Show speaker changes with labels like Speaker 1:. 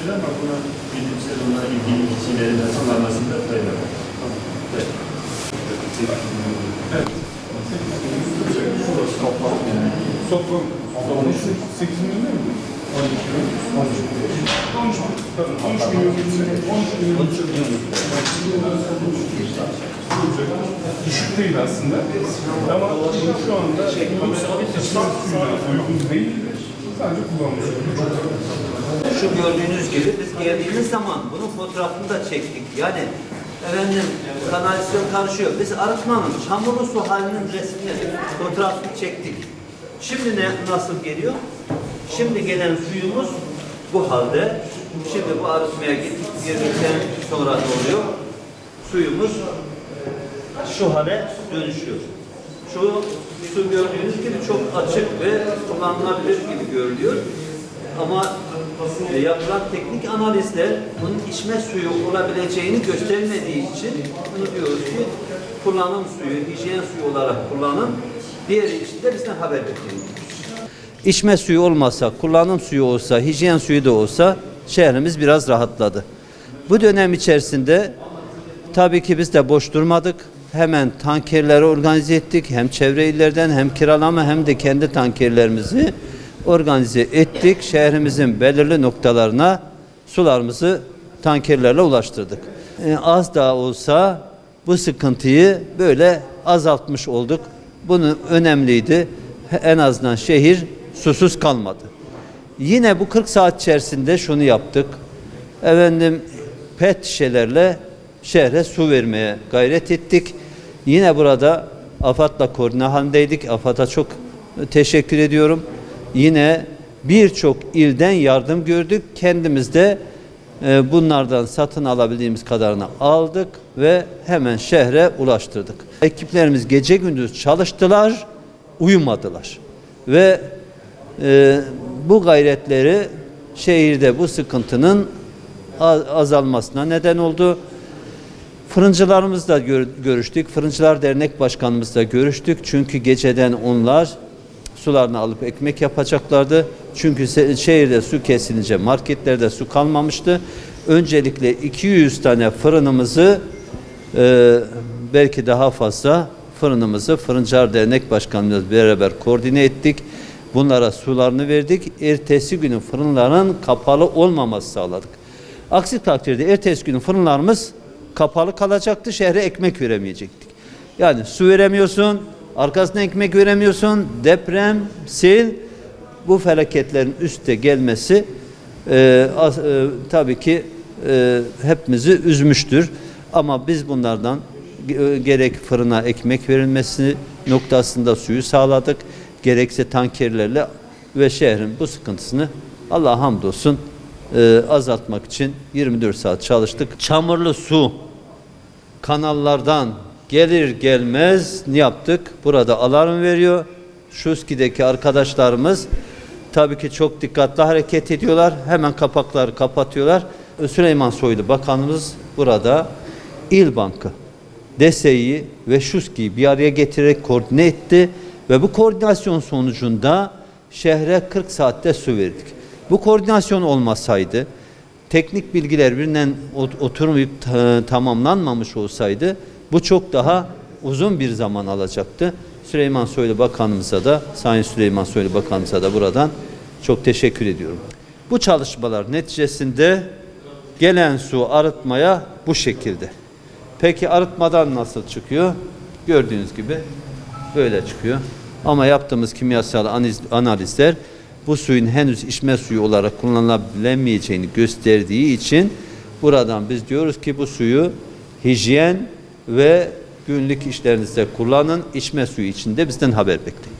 Speaker 1: söylüyor ama buna bilimsel olarak ilgili kişilerin açıklamasında fayda var. Evet.
Speaker 2: Toplam 8 milyon değil mi? 12 milyon. 13 milyon. 13 milyon. 13 milyon. Düşük değil aslında. Ama şu anda bu uygun değildir. Sadece kullanmış.
Speaker 3: Şu gördüğünüz gibi biz geldiğimiz zaman bunun fotoğrafını da çektik. Yani efendim kanalizasyon karışıyor. Biz arıtmanın çamurlu su halinin resmini, fotoğrafını çektik. Şimdi ne nasıl geliyor? Şimdi gelen suyumuz bu halde. Şimdi bu arıtmaya. Girdikten sonra ne oluyor? Suyumuz şu hale dönüşüyor. Şu su gördüğünüz gibi çok açık ve kullanılabilir gibi görülüyor. Ama e, yapılan teknik analizler bunun içme suyu olabileceğini göstermediği için bunu diyoruz ki kullanım suyu, hijyen suyu olarak kullanın. Diğeri için de bizden haber bekliyoruz. İçme suyu olmasa, kullanım suyu olsa, hijyen suyu da olsa şehrimiz biraz rahatladı. Bu dönem içerisinde tabii ki biz de boş durmadık. Hemen tankerleri organize ettik. Hem çevre illerden hem kiralama hem de kendi tankerlerimizi organize ettik. Şehrimizin belirli noktalarına sularımızı tankerlerle ulaştırdık. Ee, az daha olsa bu sıkıntıyı böyle azaltmış olduk. Bunu önemliydi. En azından şehir susuz kalmadı. Yine bu 40 saat içerisinde şunu yaptık. Efendim pet şişelerle şehre su vermeye gayret ettik. Yine burada AFAD'la koordine halindeydik. AFAD'a çok teşekkür ediyorum. Yine birçok ilden yardım gördük. Kendimiz de e, bunlardan satın alabildiğimiz kadarını aldık ve hemen şehre ulaştırdık. Ekiplerimiz gece gündüz çalıştılar, uyumadılar. Ve e, bu gayretleri şehirde bu sıkıntının az- azalmasına neden oldu. Fırıncılarımızla gör- görüştük. Fırıncılar Dernek Başkanımızla görüştük. Çünkü geceden onlar sularını alıp ekmek yapacaklardı. Çünkü şehirde su kesilince marketlerde su kalmamıştı. Öncelikle 200 tane fırınımızı e, belki daha fazla fırınımızı Fırıncılar Dernek Başkanımızla beraber koordine ettik. Bunlara sularını verdik. Ertesi günü fırınların kapalı olmaması sağladık. Aksi takdirde ertesi günü fırınlarımız kapalı kalacaktı. Şehre ekmek veremeyecektik. Yani su veremiyorsun, arkasına ekmek veremiyorsun, deprem, sel bu felaketlerin üste gelmesi e, e, tabii ki e, hepimizi üzmüştür. Ama biz bunlardan ge- gerek fırına ekmek verilmesi noktasında suyu sağladık. Gerekse tankerlerle ve şehrin bu sıkıntısını Allah hamdolsun e, azaltmak için 24 saat çalıştık. Çamurlu su kanallardan gelir gelmez ne yaptık? Burada alarm veriyor. Şuski'deki arkadaşlarımız tabii ki çok dikkatli hareket ediyorlar. Hemen kapakları kapatıyorlar. Süleyman Soylu Bakanımız burada İl Bankı, DESE'yi ve Şuski'yi bir araya getirerek koordine etti ve bu koordinasyon sonucunda şehre 40 saatte su verdik. Bu koordinasyon olmasaydı teknik bilgiler birinden ot- oturmayıp ta- tamamlanmamış olsaydı bu çok daha uzun bir zaman alacaktı. Süleyman Soylu Bakanımıza da, Sayın Süleyman Soylu Bakanımıza da buradan çok teşekkür ediyorum. Bu çalışmalar neticesinde gelen su arıtmaya bu şekilde. Peki arıtmadan nasıl çıkıyor? Gördüğünüz gibi böyle çıkıyor. Ama yaptığımız kimyasal analiz- analizler bu suyun henüz içme suyu olarak kullanılabilemeyeceğini gösterdiği için buradan biz diyoruz ki bu suyu hijyen ve günlük işlerinizde kullanın. içme suyu için de bizden haber bekleyin.